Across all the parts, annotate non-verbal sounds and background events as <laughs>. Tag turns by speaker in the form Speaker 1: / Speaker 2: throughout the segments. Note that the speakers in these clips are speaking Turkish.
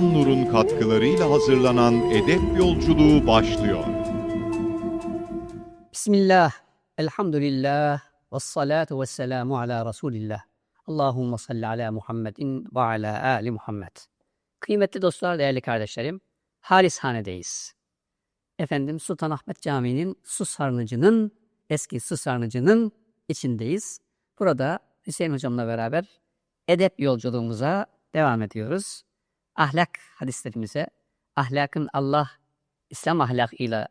Speaker 1: Doğan Nur'un katkılarıyla hazırlanan Edep Yolculuğu başlıyor.
Speaker 2: Bismillah, elhamdülillah, ve salatu ve selamu ala Resulillah. Allahümme salli ala Muhammedin ve ala ali Muhammed. Kıymetli dostlar, değerli kardeşlerim, Halishane'deyiz. Efendim Sultanahmet Camii'nin su sarnıcının, eski su sarnıcının içindeyiz. Burada Hüseyin Hocam'la beraber edep yolculuğumuza devam ediyoruz. Ahlak hadislerimize, ahlakın Allah, İslam ahlakıyla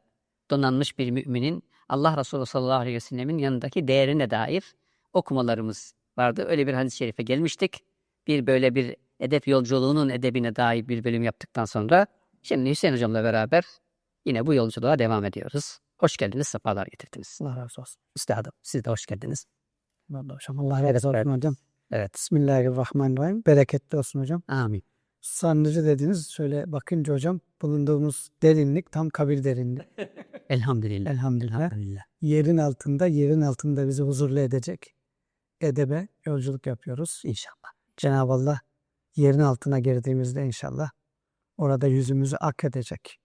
Speaker 2: donanmış bir müminin Allah Resulü sallallahu aleyhi ve sellemin yanındaki değerine dair okumalarımız vardı. Öyle bir hadis-i şerife gelmiştik. Bir böyle bir edep yolculuğunun edebine dair bir bölüm yaptıktan sonra şimdi Hüseyin Hocam'la beraber yine bu yolculuğa devam ediyoruz. Hoş geldiniz, sefalar getirdiniz.
Speaker 3: Allah razı olsun.
Speaker 2: Üstadım, siz de hoş geldiniz.
Speaker 3: Vallahi hocam Allah razı olsun hocam.
Speaker 2: Evet.
Speaker 3: Bismillahirrahmanirrahim. Bereketli olsun hocam.
Speaker 2: Amin.
Speaker 3: Sarnıcı dediniz. Şöyle bakınca hocam bulunduğumuz derinlik tam kabir derinliği. <laughs>
Speaker 2: Elhamdülillah.
Speaker 3: Elhamdülillah.
Speaker 2: Elhamdülillah.
Speaker 3: Yerin altında, yerin altında bizi huzurlu edecek edebe yolculuk yapıyoruz.
Speaker 2: İnşallah.
Speaker 3: Cenab-ı Allah yerin altına girdiğimizde inşallah orada yüzümüzü ak edecek.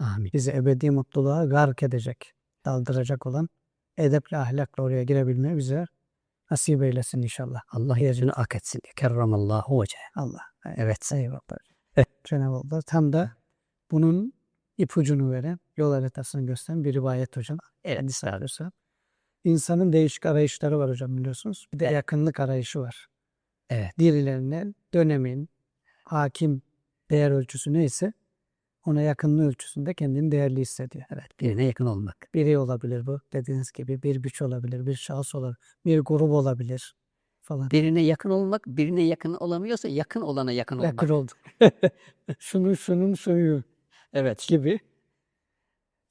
Speaker 2: Amin.
Speaker 3: Bizi ebedi mutluluğa gark edecek. Daldıracak olan edeple ahlakla oraya girebilmeyi bize nasip eylesin inşallah.
Speaker 2: Allah yüzünü ak etsin. Kerramallahu vecehe.
Speaker 3: Allah.
Speaker 2: Evet.
Speaker 3: Eyvallah. Cenab-ı Allah tam da bunun ipucunu veren, yol haritasını gösteren bir rivayet hocam.
Speaker 2: Evet.
Speaker 3: Hadis alırsa. İnsanın değişik arayışları var hocam biliyorsunuz. Bir de yakınlık arayışı var.
Speaker 2: Evet.
Speaker 3: Birilerine dönemin hakim değer ölçüsü neyse ona yakınlığı ölçüsünde kendini değerli hissediyor.
Speaker 2: Evet. Birine yakın olmak.
Speaker 3: Biri olabilir bu dediğiniz gibi bir güç olabilir, bir şahıs olabilir, bir grup olabilir falan.
Speaker 2: Birine yakın olmak, birine yakın olamıyorsa yakın olana yakın olmak.
Speaker 3: Yakın olduk. <laughs> şunun şunun suyu
Speaker 2: Evet.
Speaker 3: gibi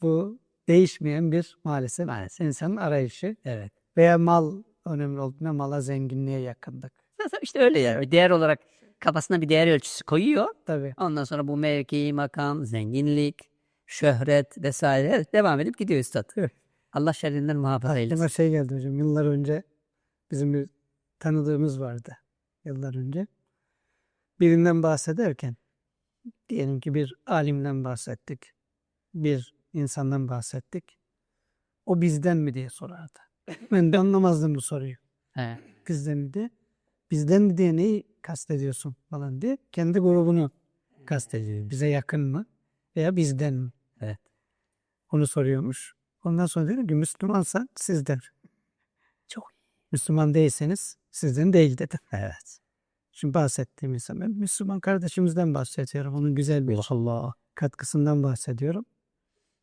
Speaker 3: bu değişmeyen bir maalesef,
Speaker 2: Maalesef.
Speaker 3: insanın arayışı
Speaker 2: Evet.
Speaker 3: veya mal önemli olduğunda mala zenginliğe yakınlık.
Speaker 2: İşte öyle ya. Değer olarak kafasına bir değer ölçüsü koyuyor.
Speaker 3: Tabii.
Speaker 2: Ondan sonra bu mevki, makam, zenginlik, şöhret vesaire devam edip gidiyor üstad.
Speaker 3: Evet.
Speaker 2: Allah şerrinden muhafaza
Speaker 3: Aklıma
Speaker 2: eylesin.
Speaker 3: şey geldi hocam. Yıllar önce bizim bir tanıdığımız vardı. Yıllar önce. Birinden bahsederken diyelim ki bir alimden bahsettik. Bir insandan bahsettik. O bizden mi diye sorardı. <laughs> Ben de anlamazdım bu soruyu.
Speaker 2: He.
Speaker 3: Bizden mi diye. Bizden mi diye neyi kastediyorsun falan diye. Kendi grubunu kastediyor. Bize yakın mı? Veya bizden mi?
Speaker 2: Evet.
Speaker 3: Onu soruyormuş. Ondan sonra dedim ki Müslümansan sizden. Müslüman değilseniz sizden değil dedi.
Speaker 2: Evet.
Speaker 3: Şimdi bahsettiğim insan ben Müslüman kardeşimizden bahsediyorum. Onun güzel bir
Speaker 2: Allah.
Speaker 3: katkısından bahsediyorum.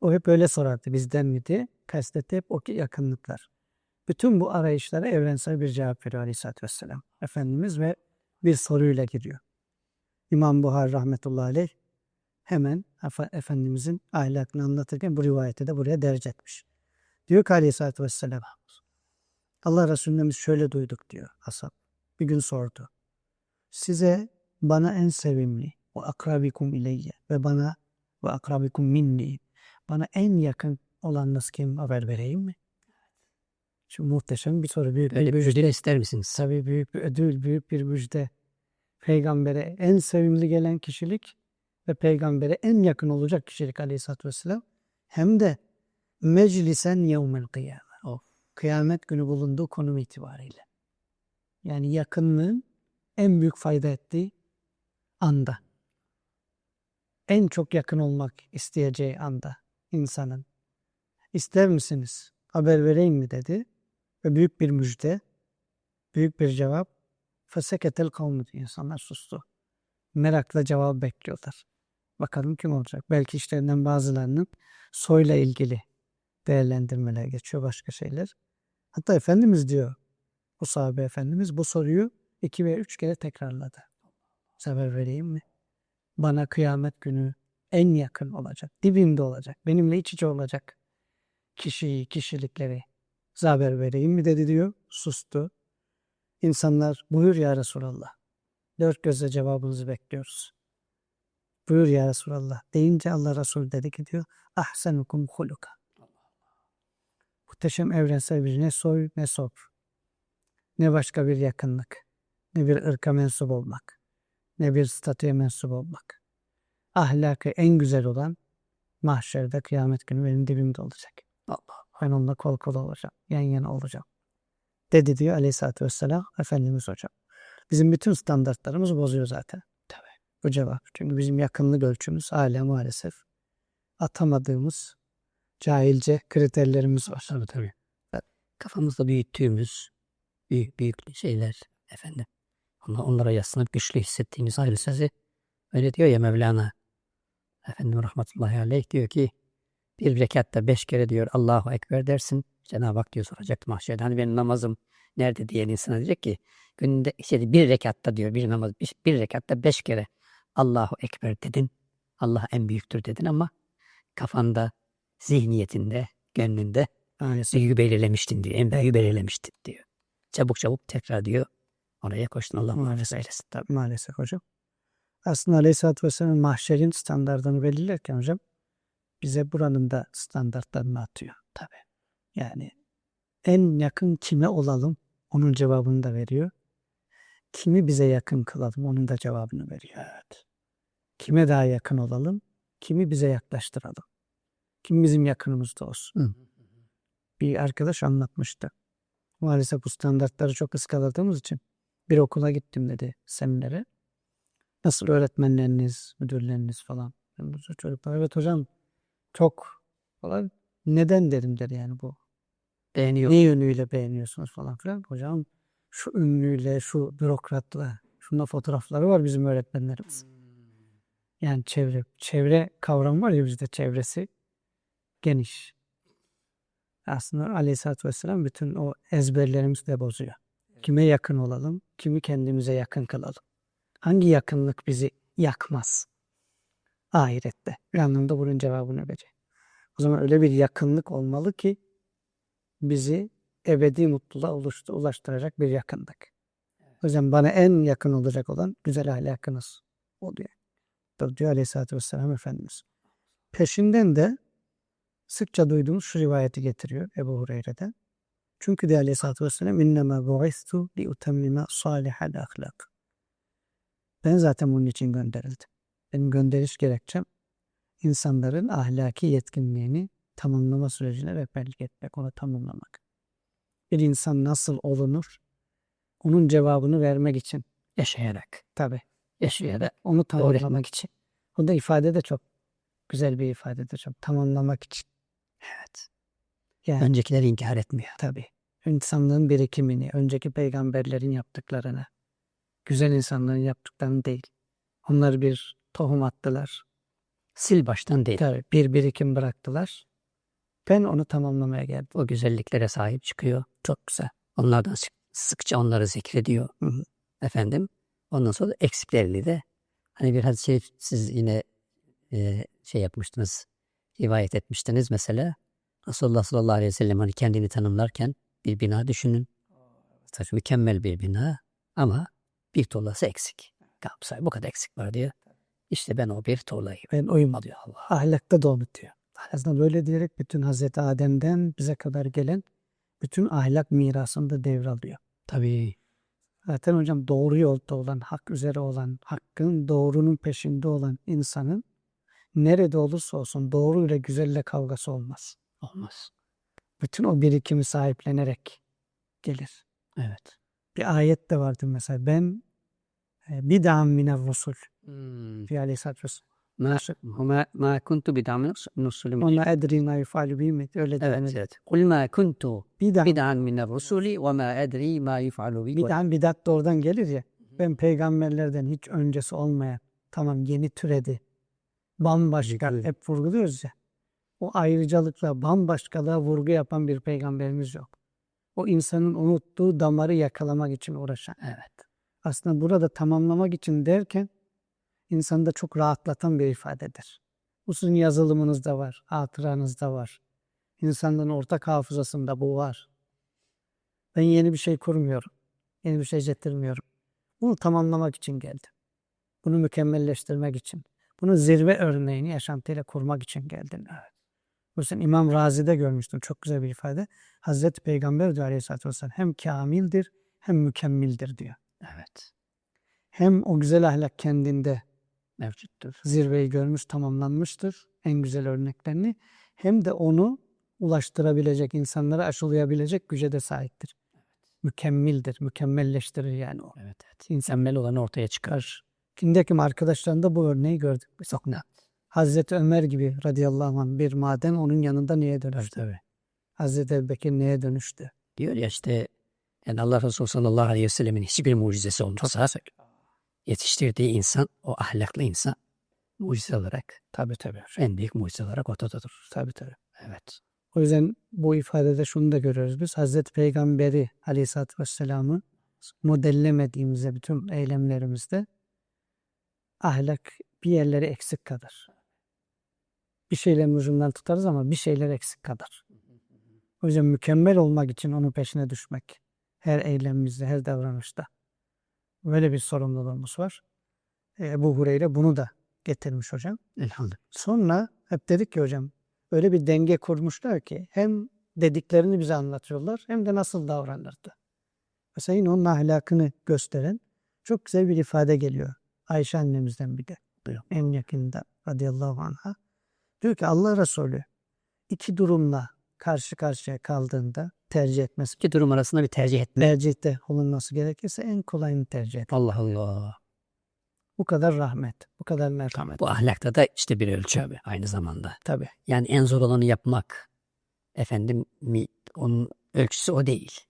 Speaker 3: O hep öyle sorardı bizden mi diye. Kastetti hep o ki yakınlıklar. Bütün bu arayışlara evrensel bir cevap veriyor Aleyhisselatü Vesselam. Efendimiz ve bir soruyla giriyor. İmam Buhar rahmetullahi aleyh hemen Efe- Efendimizin ahlakını anlatırken bu rivayeti de buraya derc etmiş. Diyor ki Aleyhisselatü Vesselam Allah Resulü'nden biz şöyle duyduk diyor ashab. Bir gün sordu. Size bana en sevimli ve akrabikum ileyye ve bana ve akrabikum minni bana en yakın olanınız kim haber vereyim mi? Şu muhteşem bir soru. Büyük
Speaker 2: Öyle
Speaker 3: bir
Speaker 2: bir müjde ister misiniz?
Speaker 3: Tabii büyük bir ödül, büyük bir müjde. Peygambere en sevimli gelen kişilik ve peygambere en yakın olacak kişilik aleyhissalatü vesselam. Hem de meclisen yevmel kıyame. Kıyamet günü bulunduğu konum itibariyle. Yani yakınlığın en büyük fayda ettiği anda. En çok yakın olmak isteyeceği anda insanın. İster misiniz? Haber vereyim mi dedi. Ve büyük bir müjde, büyük bir cevap. Feseketel kavmi. İnsanlar sustu. Merakla cevap bekliyorlar. Bakalım kim olacak? Belki işlerinden bazılarının soyla ilgili değerlendirmeler geçiyor başka şeyler. Hatta Efendimiz diyor, bu sahabe Efendimiz bu soruyu iki ve üç kere tekrarladı. Haber vereyim mi? Bana kıyamet günü en yakın olacak, dibimde olacak, benimle iç içe olacak kişiyi, kişilikleri haber vereyim mi dedi diyor. Sustu. İnsanlar buyur ya Resulallah. Dört gözle cevabınızı bekliyoruz. Buyur ya Resulallah. Deyince Allah Resulü dedi ki diyor. Ahsenukum huluka. Muhteşem evrensel bir ne soy ne sop. Ne başka bir yakınlık. Ne bir ırka mensup olmak. Ne bir statüye mensup olmak. ahlakı en güzel olan mahşerde kıyamet günü benim dibimde olacak.
Speaker 2: Allah.
Speaker 3: Ben onunla kol kola olacağım. Yan yana olacağım. Dedi diyor aleyhissalatü vesselam Efendimiz hocam. Bizim bütün standartlarımız bozuyor zaten. Tabii. Bu cevap. Çünkü bizim yakınlık ölçümüz hala maalesef atamadığımız cahilce kriterlerimiz var.
Speaker 2: Tabii tabii. Kafamızda büyüttüğümüz büyük büyük şeyler efendim. Onlar, onlara yaslanıp güçlü hissettiğimiz ayrı sözü öyle diyor ya Mevlana. Efendim rahmetullahi aleyh diyor ki bir rekatta beş kere diyor Allahu Ekber dersin. Cenab-ı Hak diyor soracak mahşerde. Hani benim namazım nerede diyen insana diyecek ki günde işte bir rekatta diyor bir namaz bir, bir rekatta beş kere Allahu Ekber dedin. Allah en büyüktür dedin ama kafanda, zihniyetinde, gönlünde
Speaker 3: Maalesef.
Speaker 2: büyüğü belirlemiştin diyor. En büyüğü belirlemiştin diyor. Çabuk çabuk tekrar diyor. Oraya koştun Allah muhafaza eylesin. Tabii.
Speaker 3: Maalesef hocam. Aslında Aleyhisselatü Vesselam mahşerin standartını belirlerken hocam bize buranın da standartlarını atıyor. Tabi. Yani en yakın kime olalım onun cevabını da veriyor. Kimi bize yakın kılalım onun da cevabını veriyor. Evet. Kime daha yakın olalım, kimi bize yaklaştıralım. Kim bizim yakınımızda olsun.
Speaker 2: Hı.
Speaker 3: Bir arkadaş anlatmıştı. Maalesef bu standartları çok ıskaladığımız için bir okula gittim dedi seminere. Nasıl öğretmenleriniz, müdürleriniz falan. Ben bu çocuklar evet hocam çok falan. Neden dedim dedi yani bu.
Speaker 2: Beğeniyor.
Speaker 3: Ne yönüyle beğeniyorsunuz falan filan. Hocam şu ünlüyle, şu bürokratla, şunla fotoğrafları var bizim öğretmenlerimiz. Yani çevre, çevre kavramı var ya bizde çevresi geniş. Aslında Aleyhisselatü Vesselam bütün o ezberlerimizi de bozuyor. Kime yakın olalım, kimi kendimize yakın kılalım. Hangi yakınlık bizi yakmaz? Ahirette. Bir anlamda bunun cevabını verecek. O zaman öyle bir yakınlık olmalı ki bizi ebedi mutluluğa ulaştıracak bir yakınlık. O yüzden bana en yakın olacak olan güzel ahlakınız oluyor. Diyor Aleyhisselatü Vesselam Efendimiz. Peşinden de sıkça duyduğumuz şu rivayeti getiriyor Ebu Hureyre'den. Çünkü de Aleyhisselatü Vesselam innema bu'istu li utemmime salihal ahlak. Ben zaten bunun için gönderildim. Benim gönderiş gerekçem insanların ahlaki yetkinliğini tamamlama sürecine rehberlik etmek, onu tamamlamak. Bir insan nasıl olunur? Onun cevabını vermek için.
Speaker 2: Yaşayarak.
Speaker 3: Tabi.
Speaker 2: Yaşayarak.
Speaker 3: Onu tamamlamak için. O da ifade de çok güzel bir ifadedir. Çok tamamlamak için.
Speaker 2: Evet.
Speaker 3: Yani
Speaker 2: Öncekileri inkar etmiyor.
Speaker 3: tabi. İnsanlığın birikimini, önceki peygamberlerin yaptıklarını, güzel insanların yaptıklarını değil. Onlar bir tohum attılar.
Speaker 2: Sil baştan değil.
Speaker 3: Tabii bir birikim bıraktılar. Ben onu tamamlamaya geldim.
Speaker 2: O güzelliklere sahip çıkıyor.
Speaker 3: Çok güzel.
Speaker 2: Onlardan sık- sıkça onları zikrediyor.
Speaker 3: Hı hı.
Speaker 2: Efendim. Ondan sonra eksiklerini de hani biraz şey siz yine e, şey yapmıştınız. Rivayet etmiştiniz mesela. Resulullah sallallahu aleyhi ve sellem hani kendini tanımlarken bir bina düşünün. Tabii mükemmel bir bina ama bir tuğlası eksik. Kapsay bu kadar eksik var diyor. İşte ben o bir tuğlayım.
Speaker 3: Ben oyum
Speaker 2: Alıyor Allah.
Speaker 3: ahlakta da onu diyor. Aslında böyle diyerek bütün Hazreti Adem'den bize kadar gelen bütün ahlak mirasını da devralıyor.
Speaker 2: Tabii.
Speaker 3: Zaten hocam doğru yolda olan, hak üzere olan, hakkın doğrunun peşinde olan insanın nerede olursa olsun doğru ile güzelle kavgası olmaz.
Speaker 2: Olmaz.
Speaker 3: Bütün o birikimi sahiplenerek gelir.
Speaker 2: Evet.
Speaker 3: Bir ayet de vardır mesela. Ben e, bid'an mine rusul.
Speaker 2: Hmm.
Speaker 3: Fi aleyhissalatü vesselam.
Speaker 2: Ma, ma, ma kuntu bid'an nusulü
Speaker 3: Ona edri ma yufalu bihim. Öyle
Speaker 2: Evet,
Speaker 3: denir.
Speaker 2: evet. Kul ma kuntu
Speaker 3: Bid'an,
Speaker 2: bid'an minel rusuli ve ma edri ma yuf'alu bi.
Speaker 3: bid'an bidat da oradan gelir ya. Ben peygamberlerden hiç öncesi olmayan, tamam yeni türedi, bambaşka,
Speaker 2: Zikri.
Speaker 3: hep vurguluyoruz ya. O ayrıcalıkla bambaşkalığa vurgu yapan bir peygamberimiz yok. O insanın unuttuğu damarı yakalamak için uğraşan.
Speaker 2: Evet.
Speaker 3: Aslında burada tamamlamak için derken insanı da çok rahatlatan bir ifadedir. Bu sizin yazılımınızda var, hatıranızda var. İnsanların ortak hafızasında bu var. Ben yeni bir şey kurmuyorum. Yeni bir şey getirmiyorum. Bunu tamamlamak için geldim. Bunu mükemmelleştirmek için. Bunu zirve örneğini yaşantıyla kurmak için geldim. Evet. Bu yüzden İmam Razi'de görmüştüm. Çok güzel bir ifade. Hazreti Peygamber diyor Aleyhisselatü Vesselam hem kamildir hem mükemmildir diyor.
Speaker 2: Evet.
Speaker 3: Hem o güzel ahlak kendinde
Speaker 2: Mevcuttur.
Speaker 3: zirveyi görmüş, tamamlanmıştır. En güzel örneklerini. Hem de onu ulaştırabilecek, insanlara aşılayabilecek güce de sahiptir. Mükemmildir, mükemmelleştirir yani o.
Speaker 2: Evet evet.
Speaker 3: İnsan
Speaker 2: Mükemmel olan ortaya çıkar.
Speaker 3: Kindeki arkadaşlarında bu örneği gördük. biz.
Speaker 2: Net.
Speaker 3: Hazreti Ömer gibi radıyallahu anh bir maden onun yanında
Speaker 2: Tabii
Speaker 3: dönüştü?
Speaker 2: tabii.
Speaker 3: Hazreti Ebubekir neye dönüştü?
Speaker 2: Diyor ya işte yani Allah Resulü sallallahu aleyhi ve sellemin hiçbir mucizesi olmasa yetiştirdiği insan, o ahlaklı insan mucize olarak tabii tabii en büyük mucize olarak ortadadır. Tabii tabii. Evet.
Speaker 3: O yüzden bu ifadede şunu da görüyoruz biz. Hazreti Peygamberi aleyhissalatü vesselam'ı modellemediğimizde bütün eylemlerimizde ahlak bir yerleri eksik kalır. Bir şeylerin ucundan tutarız ama bir şeyler eksik kalır. O yüzden mükemmel olmak için onun peşine düşmek. Her eylemimizde, her davranışta. Böyle bir sorumluluğumuz var. E, Ebu Hureyre bunu da getirmiş hocam.
Speaker 2: Elhamdülillah.
Speaker 3: Sonra hep dedik ki hocam öyle bir denge kurmuşlar ki hem dediklerini bize anlatıyorlar hem de nasıl davranırdı. Mesela yine onun ahlakını gösteren çok güzel bir ifade geliyor. Ayşe annemizden bir de.
Speaker 2: Buyurun.
Speaker 3: En yakında radıyallahu anha. Diyor ki Allah Resulü iki durumla karşı karşıya kaldığında tercih etmesi,
Speaker 2: İki durum arasında bir tercih etme.
Speaker 3: tercihte bulunması gerekirse en kolayını tercih et.
Speaker 2: Allah Allah.
Speaker 3: Bu kadar rahmet, bu kadar merhamet.
Speaker 2: Bu ahlakta da işte bir ölçü abi aynı zamanda.
Speaker 3: Tabii.
Speaker 2: Yani en zor olanı yapmak. Efendim mi, onun ölçüsü o değil.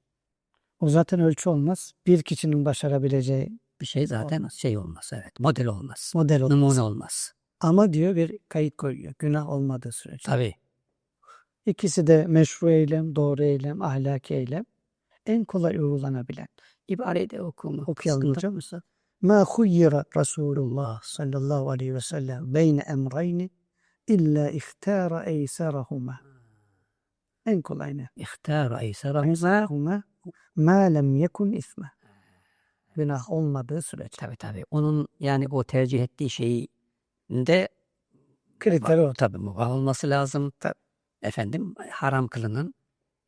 Speaker 3: O zaten ölçü olmaz. Bir kişinin başarabileceği
Speaker 2: Bir şey zaten
Speaker 3: Olmaz.
Speaker 2: şey olmaz evet. Model olmaz.
Speaker 3: model olmaz.
Speaker 2: Numune olmaz.
Speaker 3: Ama diyor bir kayıt koyuyor. Günah olmadığı sürece.
Speaker 2: Tabii.
Speaker 3: İkisi de meşru eylem, doğru eylem, ahlaki eylem. En kolay uygulanabilen.
Speaker 2: İbareyi de okuma.
Speaker 3: Okuyalım hocam. Ma huyyira Resulullah sallallahu aleyhi ve sellem beyne emrayni illa ihtara eysarahuma. En kolay ne?
Speaker 2: İhtara. Eysarahuma
Speaker 3: ma lem yekun isme. Günah olmadığı sürece.
Speaker 2: Tabii tabii. Onun yani o tercih ettiği şeyi de
Speaker 3: Kriteri o.
Speaker 2: tabii mubah olması lazım.
Speaker 3: Tabii.
Speaker 2: Efendim haram kılının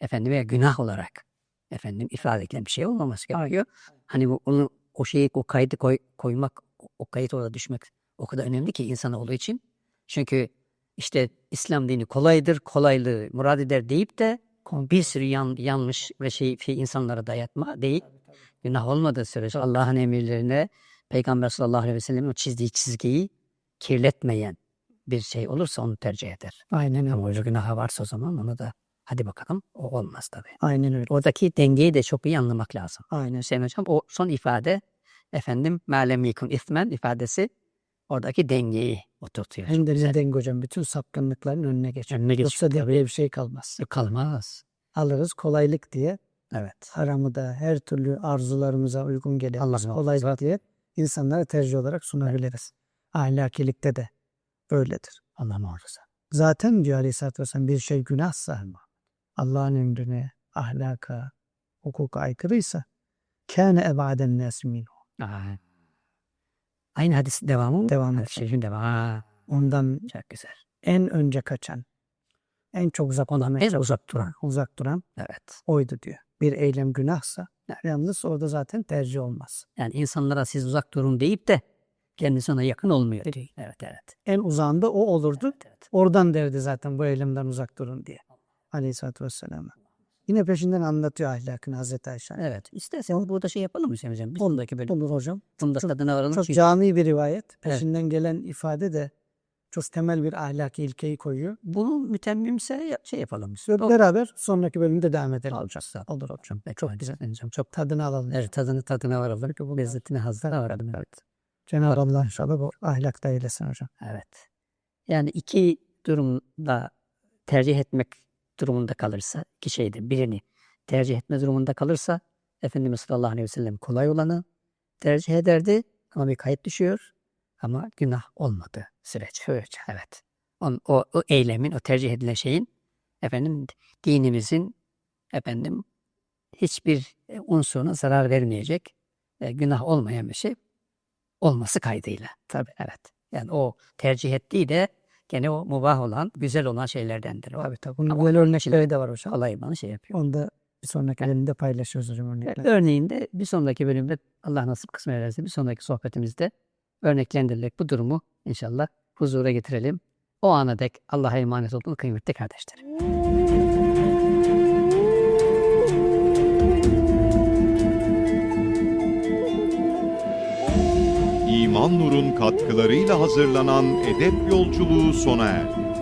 Speaker 2: efendim veya günah olarak efendim ifade edilen bir şey olmaması gerekiyor. Hani bu onu o şeyi o kaydı koy, koymak o- o kayıt orada düşmek o kadar önemli ki insanoğlu için. Çünkü işte İslam dini kolaydır, kolaylığı murad eder deyip de bir sürü yan, yanlış ve şey, şey insanlara dayatma değil. Günah olmadığı sürece Allah'ın emirlerine Peygamber sallallahu aleyhi ve sellem'in çizdiği çizgiyi kirletmeyen bir şey olursa onu tercih eder.
Speaker 3: Aynen
Speaker 2: Ama
Speaker 3: öyle.
Speaker 2: öyle günahı varsa o zaman onu da hadi bakalım o olmaz tabii.
Speaker 3: Aynen öyle.
Speaker 2: Oradaki dengeyi de çok iyi anlamak lazım.
Speaker 3: Aynen.
Speaker 2: Hüseyin Hocam o son ifade efendim melem yekun ismen ifadesi oradaki dengeyi oturtuyor.
Speaker 3: Hem de bize denge hocam bütün sapkınlıkların önüne geçiyor.
Speaker 2: Önüne geçiyor.
Speaker 3: Yoksa
Speaker 2: Tabii.
Speaker 3: diye bir şey kalmaz.
Speaker 2: Kalmaz.
Speaker 3: Alırız kolaylık diye
Speaker 2: Evet.
Speaker 3: haramı da her türlü arzularımıza uygun gelen
Speaker 2: Allah muhafaza.
Speaker 3: diye insanlara tercih olarak sunabiliriz. Ahlakilikte de böyledir.
Speaker 2: Allah muhafaza.
Speaker 3: Zaten diyor Aleyhisselatü Vesselam bir şey günahsa Allah'ın emrine, ahlaka, hukuka aykırıysa kâne ebaden nâs minhu.
Speaker 2: Aynı hadis devamı mı?
Speaker 3: Devam et.
Speaker 2: şerifin devamı.
Speaker 3: Ondan
Speaker 2: Çok güzel.
Speaker 3: en önce kaçan, en çok uzak olan,
Speaker 2: En uzak duran.
Speaker 3: uzak duran
Speaker 2: Evet.
Speaker 3: oydu diyor. Bir eylem günahsa yalnız orada zaten tercih olmaz.
Speaker 2: Yani insanlara siz uzak durun deyip de kendisi ona yakın olmuyor. diyor. Evet evet.
Speaker 3: En uzağında o olurdu.
Speaker 2: Evet, evet.
Speaker 3: Oradan derdi zaten bu eylemden uzak durun diye. Aleyhisselatü Vesselam. Yine peşinden anlatıyor ahlakını Hazreti Ayşe.
Speaker 2: Evet. İsterseniz burada şey yapalım mı Hüseyin Hocam? Bir sondaki bölüm.
Speaker 3: Olur hocam.
Speaker 2: Bunda tadına varalım.
Speaker 3: Çok cami bir rivayet. Peşinden gelen ifade de çok temel bir ahlaki ilkeyi koyuyor.
Speaker 2: Bunu mütemmimse şey yapalım. biz.
Speaker 3: Beraber sonraki bölümde devam edelim.
Speaker 2: Alacağız.
Speaker 3: Olur hocam.
Speaker 2: Çok
Speaker 3: Çok
Speaker 2: güzel. Hocam. Çok
Speaker 3: Tadını alalım.
Speaker 2: evet, tadını tadına varalım.
Speaker 3: bu
Speaker 2: Lezzetini hazına varalım. Evet.
Speaker 3: Cenab-ı Allah inşallah bu ahlakta eylesin hocam.
Speaker 2: Evet. Yani iki durumda tercih etmek durumunda kalırsa iki şeyde birini tercih etme durumunda kalırsa Efendimiz sallallahu aleyhi ve sellem kolay olanı tercih ederdi ama bir kayıt düşüyor ama günah olmadı sürece. Evet. On, o, o eylemin, o tercih edilen şeyin efendim dinimizin efendim hiçbir e, unsuruna zarar vermeyecek, e, günah olmayan bir şey olması kaydıyla. Tabii evet. Yani o tercih ettiği de gene o mubah olan, güzel olan şeylerdendir. O
Speaker 3: Tabii tabii. Bunun
Speaker 2: Ama
Speaker 3: böyle örnekleri de var hocam.
Speaker 2: kolay bana şey yapıyor.
Speaker 3: Onu da bir sonraki bölümde paylaşıyoruz hocam örnekler.
Speaker 2: Örneğin de bir sonraki bölümde Allah nasip kısmet ederse bir sonraki sohbetimizde örneklendirilerek bu durumu inşallah huzura getirelim. O ana dek Allah'a emanet olun kıymetli kardeşlerim.
Speaker 1: İman Nur'un katkılarıyla hazırlanan Edep Yolculuğu sona erdi.